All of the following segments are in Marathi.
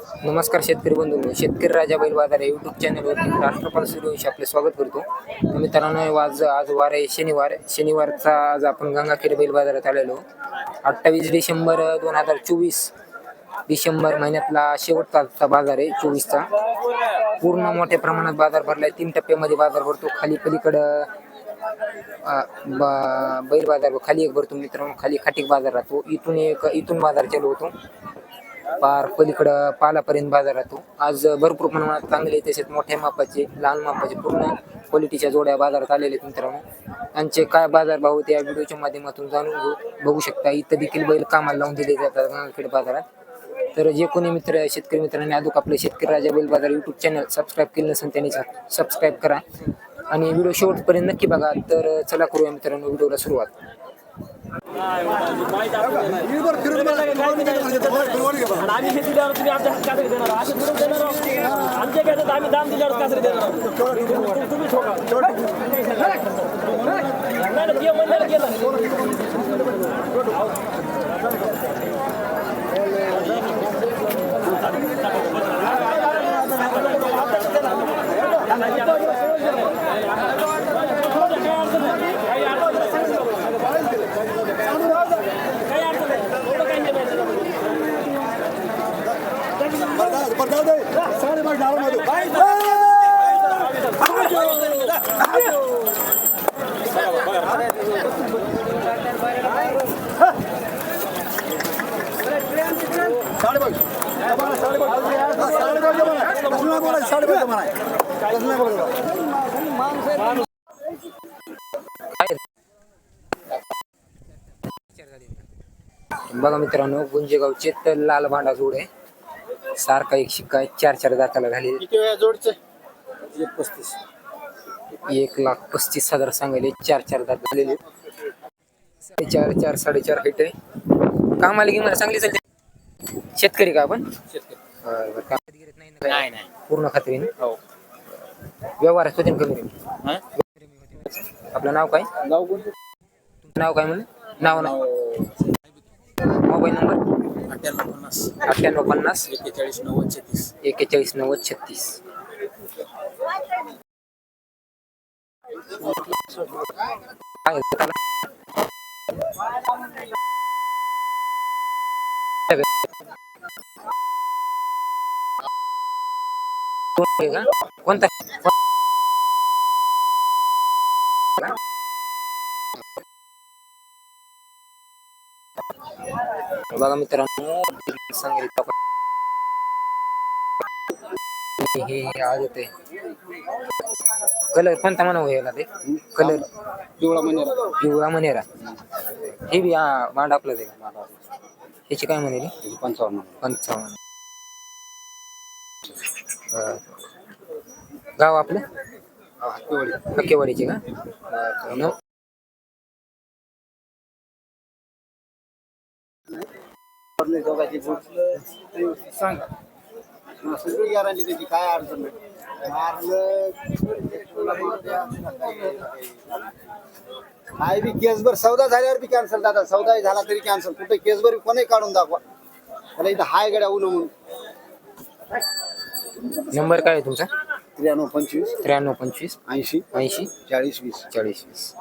नमस्कार शेतकरी बंधू शेतकरी राजा बैल बाजार यूट्यूब चॅनलवरती राष्ट्रपाल सूर्यवंशी आपले स्वागत करतो. मित्रांनो आज आज वार आहे शनिवार. शनिवारचा आज आपण गंगाखेड बैल बाजारात आलेलो. अठ्ठावीस डिसेंबर दोन हजार चोवीस डिसेंबर महिन्यातला शेवटचा बाजार आहे चोवीसचा. पूर्ण मोठ्या प्रमाणात बाजार भरलाय. तीन टप्प्यामध्ये बाजार भरतो. खाली पलीकडं बैल बाजार खाली एक भरतो मित्रांनो. खाली खाटीक बाजार राहतो. इथून एक इथून बाजार चालू होतो. पार पलीकडं पालापर्यंत बाजार राहतो. आज भरपूर प्रमाणात चांगले तसेच मोठ्या मापाचे लहान मापाचे पूर्ण क्वालिटीच्या जोड्या बाजारात आलेले आहेत मित्रांनो. त्यांचे काय बाजार भाव होते या व्हिडिओच्या माध्यमातून जाणून घेऊ. बघू शकता इथं देखील बैल कामाला लावून दिले जातात गंगाखेड बाजारात. तर जे कोणी मित्र शेतकरी मित्रांनी अजून आपले शेतकरी राजा बैल बाजार युट्यूब चॅनल सबस्क्राईब केलं नसेल त्यांनी सबस्क्राईब करा. आणि व्हिडिओ शेवटपर्यंत नक्की बघा. तर चला करूया मित्रांनो व्हिडिओला सुरुवात. आम्ही हे दिल्यावर तुम्ही आमच्या हात कातरी देणार आहोत. असं थोडं देणार आहोत. आमच्या घ्यायचं आम्ही दाम दिल्यावर कातरी देणार तुम्ही- ठोका नाही नाही, ते म्हणलेलं केलं काही अडचण नाही एवढं काही नाही बघा मित्रांनो गुंजेगावचे तर लाल भांडा जोड आहे. सारखा एक शिक्का आहे चार चार दाताला झाले एक लाख पस्तीस हजार सांगायले चार चार दात झालेले चार चार साडेचार हाईट आहे. कामाला की मला चांगली चालते शेतकरी का आपण? बरं, बरं. कामात गिरत नाही. ना काय? पूर्ण खात्रीने? व्यवहार होते ना कमी आपलं नाव काय? तुमचं नाव काय म्हणलं नाव नाव मोबाईल नंबर? अठ्ठ्याण्णव पन्नास. एक्केचाळीस नव्वद छत्तीस. एकेचाळीस नव्वद छत्तीस. काय आहे त्याला? कोण आहे का? कोणता? बघा मित्रांनो सांगितलं हे आज येते कलर कोणता म्हणा याला ते? कलर. पिवळा मनेरा. पिवळा मनेरा. हे बी मांड आपलं ते. ह्याची काय म्हणाली? पंचावन्न पंचावन्न. गाव आपलं? हक्केवाडीचे का? बरं. न- सांगा. सगळी गॅरंटी त्याची काय अडचण नाही. मारलं काय बी केसभर सौदा झाल्यावर बी कॅन्सल दादा. सौदा झाला तरी कॅन्सल कुठे केसभर कोणी काढून दाखवा. त्याला इथं हाय गड्या उन म्हणून नंबर काय आहे तुमचा? त्र्याण्णव पंचवीस. त्र्याण्णव पंचवीस. ऐंशी. ऐंशी. चाळीस वीस. चाळीस वीस.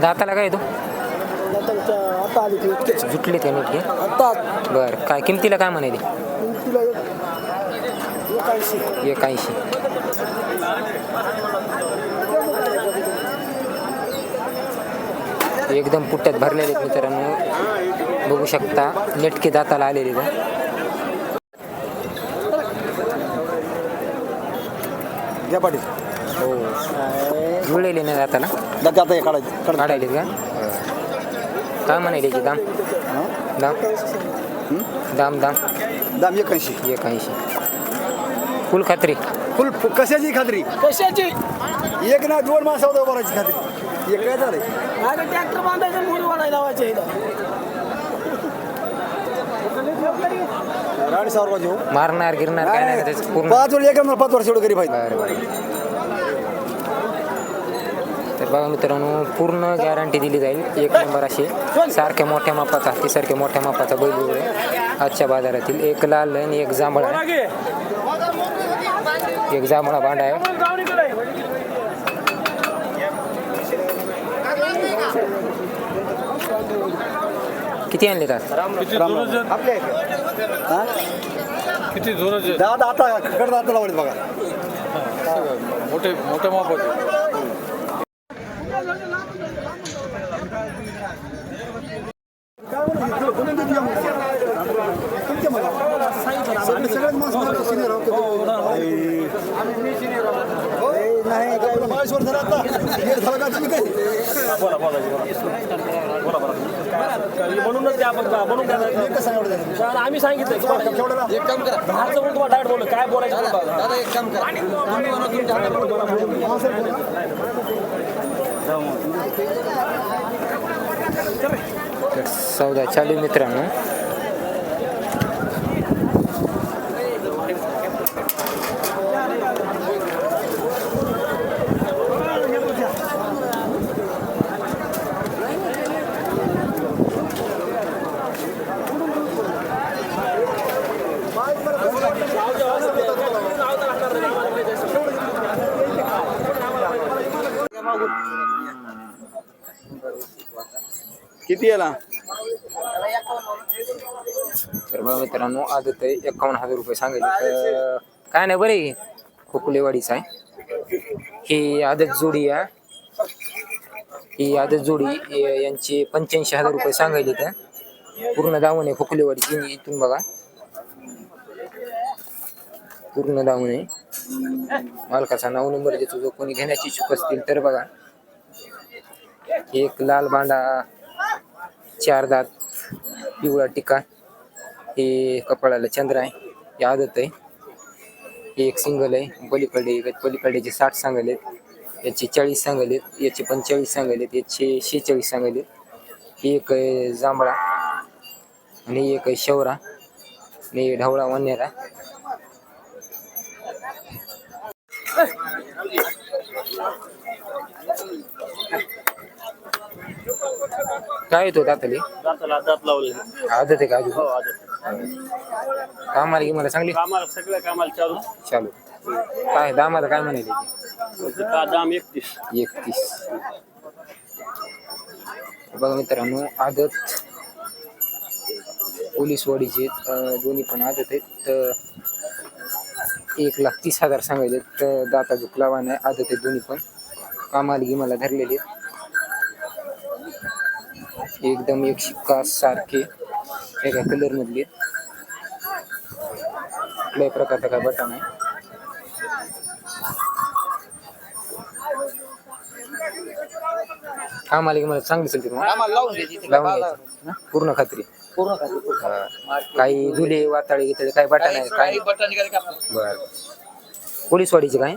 दाताला काय तो आता आली ती? जुटले ते नीट घे आता बर काय किमतीला काय म्हणाली तिला एक ऐंशी. एक ऐंशी. एकदम पुट्ट्यात भरलेले आहेत मित्रांनो. बघू शकता नेटके दाताला आलेले. घ्या पाटील. हो. जुळलेले नाही दाताला. दादा आता हे काढायचं. काढायले का? काय म्हणाले याची दाम. दाम. दाम दाम. दाम एक ऐंशी एक ऐंशी फुल खात्री. फुल कशाची खात्री? कशाची? एक ना दोन माणसं उभं राहायची खात्री. एक काय अरे ट्रॅक्टर बांधायचं मुडी वाढायला लावायचे इथं. राणी सावरबाजी मारणार गिरणार काय नाही त्याचं पूर्ण पाच वर्ष एक पाच वर्ष एवढं गरीब आहे बरं बघा मित्रांनो पूर्ण गॅरंटी दिली जाईल. एक नंबर अशी. सारख्या मोठ्या मापाचा हत्तीसारख्या मोठ्या मापाचा बैल आजच्या बाजारातील एक लाल आणि एक जांभळा. एक जांभळा भांडा आहे. किती आणले का? किती जोराचे दादा आता कडदा आता लावले बघा. मोठे मोठ्या मापाचे सगळ्यात माणसं सिनियर नाही काय माळेश्वर झाला आता. झाला का तुम्ही बोला म्हणूनच द्या फक्त म्हणून? सर, आम्ही सांगितलं तुम्हाला केवढ्याला? बाहेरचं म्हणून तुम्हाला डायरेक्ट बोललो काय बोलायचं बघा. दादा एक काम करा तुम्ही म्हणा तुमच्या हातामध्ये हा, बोला. सौदा चालू मित्रांनो किती याला तर बघा मित्रांनो आदत आहे एकावन्न हजार रुपये सांगायचे. तर काय नाही बरे खोकुलेवाडीचं आहे. ही आदत जोडी आहे. ही आदत जोडी यांची पंच्याऐंशी हजार रुपये सांगायचे तर पूर्ण दावण आहे खोकुलेवाडीची इथून बघा. पूर्ण दावण आहे. मालकाचा नऊ नंबर देतो. जो कोणी घेण्याची इच्छुक असतील तर बघा. एक लाल बांडा चार दात पिवळा टिका हे कपाळाला चंद्र आहे हे आदत आहे. हे एक सिंगल आहे पलीकडे पलीकडेचे साठ सांगायलेत याचे चाळीस सांगायलेत याचे पंचेचाळीस सांगायलेत याचे शेहेचाळीस सांगले एक आहे जांभळा आणि एक आहे शवरा आणि ढवळा वन्यारा काय येतो दातले? दाताला दात लावले. आदत आहे का हो आदत. कामाला की मला चांगली? कामाला सगळ्या कामाला चालू. चालू. काय दामाला काय म्हणाले? त्याचं का दाम एकतीस. एकतीस. बघा मित्रांनो आदत. पोलीसवाडीचे अं, दोन्ही पण आदत आहेत. तर एक लाख तीस हजार सांगायचे तर दाता झुकलावा नाही आदत आहेत दोन्ही पण. कामाला गी मला धरलेले आहेत. एकदम एक शिक्का सारखे एका कलर मधले कुठल्याही प्रकारचा काय बटन आहे. की मला चांगली चालते मग. लावून घ्यायची. ना? पूर्ण खात्री हा. काही जुले वाताळे गिताळे काही बटा नाही. काय बर. पोलीसवाडीचे काय?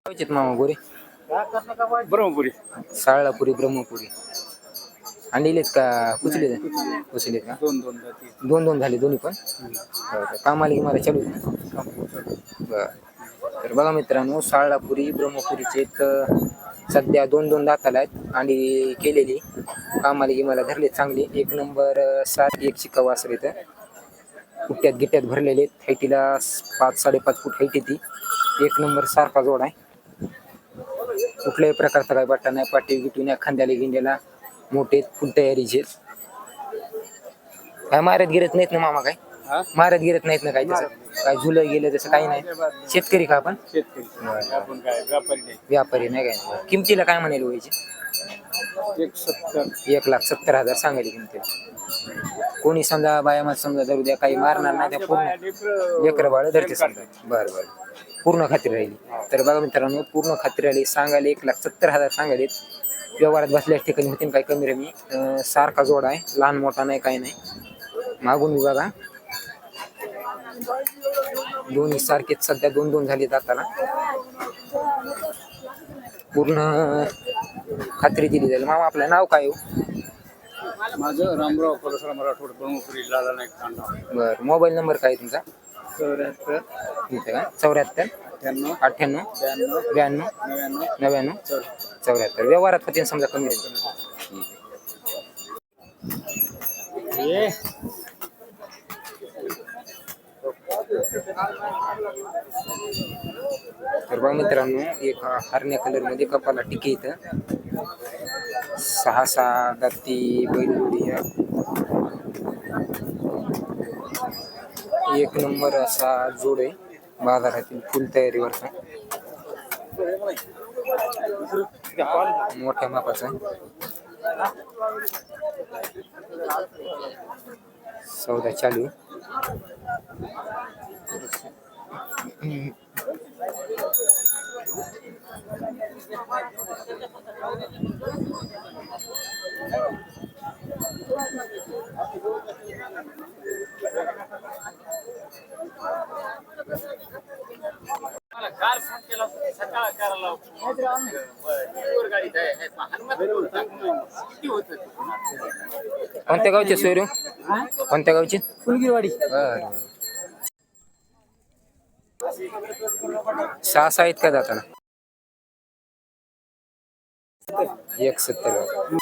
लावायचेत मामा गोरे? ब्रह्मपुरी. साळापुरी ब्रह्मपुरी. आणलेत का? कुचले कुचलेत. का? दोन दोन जाती दोन दोन झाले दोन्ही पण? हो? कामाला की? मला चालू? बरं. तर बघा मित्रांनो साळापुरी ब्रह्मपुरीचे तर सध्या दोन दोन दाताला आहेत आणि केलेली. कामाला की मला धरले चांगले. एक नंबर सात एक शिक्का वासर येतं. कुट्ट्यात गिट्ट्यात भरलेले आहेत. हाईटीला पाच साडेपाच फूट हाईट ती. एक नंबर सारखा जोड आहे. कुठल्याही प्रकारचा काय बट्टा नाही पाठी गिटून खांद्याला गिंड्याला मोठे फुल तयारीचे काय मारत गिरत नाहीत ना मामा काय? मारत गिरत नाहीत ना काय तसं? काय झुलं गेलं तसं काही नाही. शेतकरी का आपण? शेतकरी. आपण काय व्यापारी नाही. व्यापारी नाही काय? नाही. किमतीला काय म्हणाले व्हायचे एक सत्तर. एक लाख सत्तर हजार सांगायची किमतीला. कोणी समजा बायामात समजा धरू द्या काही मारणार नाही त्या पूर्ण लेकर बाळ धरते समजा. बरं बरं. पूर्ण खात्री राहिली. तर बघा मित्रांनो पूर्ण खात्री राहिली. सांगायला एक लाख सत्तर हजार सांगायले व्यवहारात बसल्या ठिकाणी होतील काही कमी रमी. सारखा जोडा आहे. लहान मोठा नाही काही नाही. मागून बघा. दोन्ही सारखेच सध्या दोन दोन झाले जाताना. पूर्ण खात्री दिली जाईल. मामा आपलं नाव काय हो? माझं रामराव परसराम मराठवाड ब्रह्मपुरी लाला नाईक तांडा बरं मोबाईल नंबर काय आहे तुमचा? चौऱ्याहत्तर इथे का चौऱ्याहत्तर अठ्ठ्याण्णव अठ्ठ्याण्णव ब्याण्णव ब्याण्णव नव्याण्णव नव्याण्णव चौऱ्याहत्तर. चौऱ्याहत्तर. व्यवहारात होते समजा कमी राहील ये तर बघा मित्रांनो एक हरण्या कलरमध्ये कपाला टिके इथं. सहा सहा दाती बैलजोडी एक नंबर असा जोड आहे बाजारातील फुल तयारीवरचा. मोठ्या मापाचा. सौदा चालू आहे. कोणत्या गावचे सोयरू कोणत्या गावचे? फुलगिरवाडी. सहा सहा आहेत का जाताना. एक सत्तर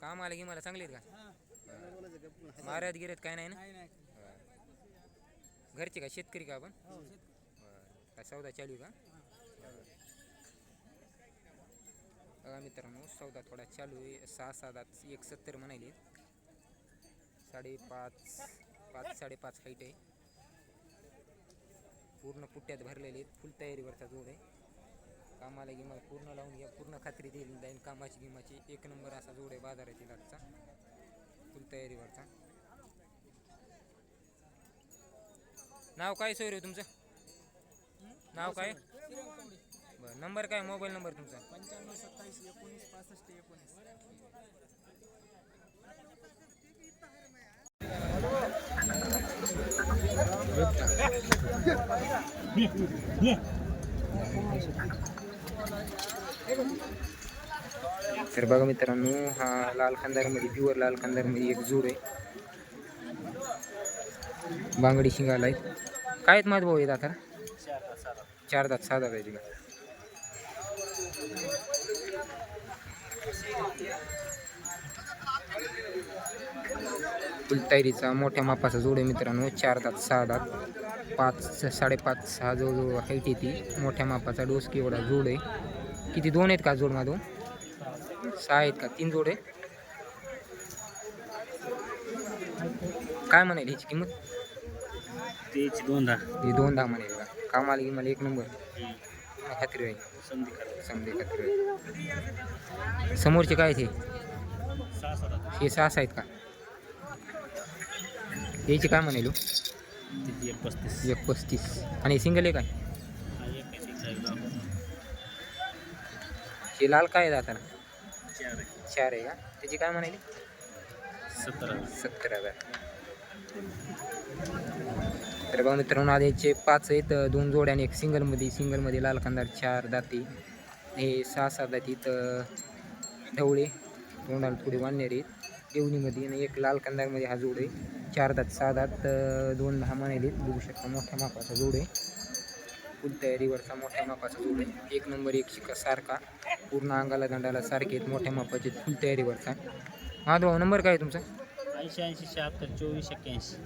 काम आलं की मला चांगले आहेत का? महाराज गिरत काय नाही ना? घरचे का शेतकरी का आपण? काय सौदा चालू आहे का? बघा मित्रांनो सौदा थोडा चालू आहे. सहा सात एक सत्तर म्हणाले साडेपाच पाच साडेपाच हाईट आहे. पूर्ण पुट्ट्यात भरलेले आहेत. फुल तयारीवरचा जोड आहे. कामाला गिमा पूर्ण लावून घ्या पूर्ण खात्री देईल जाईल कामाची गिमाची. एक नंबर असा जोड आहे बाजारातील आजचा फुल तयारीवरचा. नाव काय सोयरे तुमचं? नाव काय? बरं नंबर काय? मोबाईल नंबर तुमचा? पंच्याण्णव सत्तावीस एकोणीस पासष्ट एकोणीस. तर बघा मित्रांनो हा लाल खांदारमध्ये प्युअर लाल खांदारमध्ये एक जोड आहे. बांगडी शिंगाला आहे काय आहेत माझं भाऊ आहेत आता चार दात सहा दात आहे तिला फुलतायरीचा मोठ्या मापाचा जोड आहे मित्रांनो चार दात सहा दात. पाच साडेपाच सहा जवळजवळ हाईट येते मोठ्या मापाचा डोसकी एवढा जोड आहे. किती दोन आहेत का जोड माधव? सहा आहेत का? तीन जोड आहे? काय म्हणाली ह्याची किंमत? तेच दोन दहा ही दोन दहा म्हणाली का? कामाला की मला एक नंबर. खात्री आहे समजे खात्री आहे समोरचे काय आहेत हे? हे सहा सहा आहेत का? याची काय म्हणालो एक पस्तीस. एक पस्तीस. आणि सिंगल आहे? काय हे लाल काय आहे दाताला? चार आहे का? त्याची काय म्हणाली? सतरा. सत्तर हजार तर बघा मित्रांनो आज याचे पाच आहेत दोन जोड्या आणि एक सिंगलमध्ये. सिंगलमध्ये लाल कांदार चार दाती. हे सहा सहा दातीत अं, ढवळे तोंडाला थोडे वाढणारे आहेत. देवणीमध्ये आणि एक लाल कांदारमध्ये हा जोड आहे. चार दात सहा दात दोन दहा म्हणाले बघू शकता मोठ्या मापाचा जोड आहे. फुल तयारीवरचा मोठ्या मापाचा जोड आहे. एक नंबर एक शिका सारखा. पूर्ण अंगाला दंडाला सारखे आहेत मोठ्या मापाचे फुल तयारीवरचा. माधव नंबर काय आहे तुमचा? ऐंशी ऐंशी शहात्तर चोवीस एक्क्याऐंशी.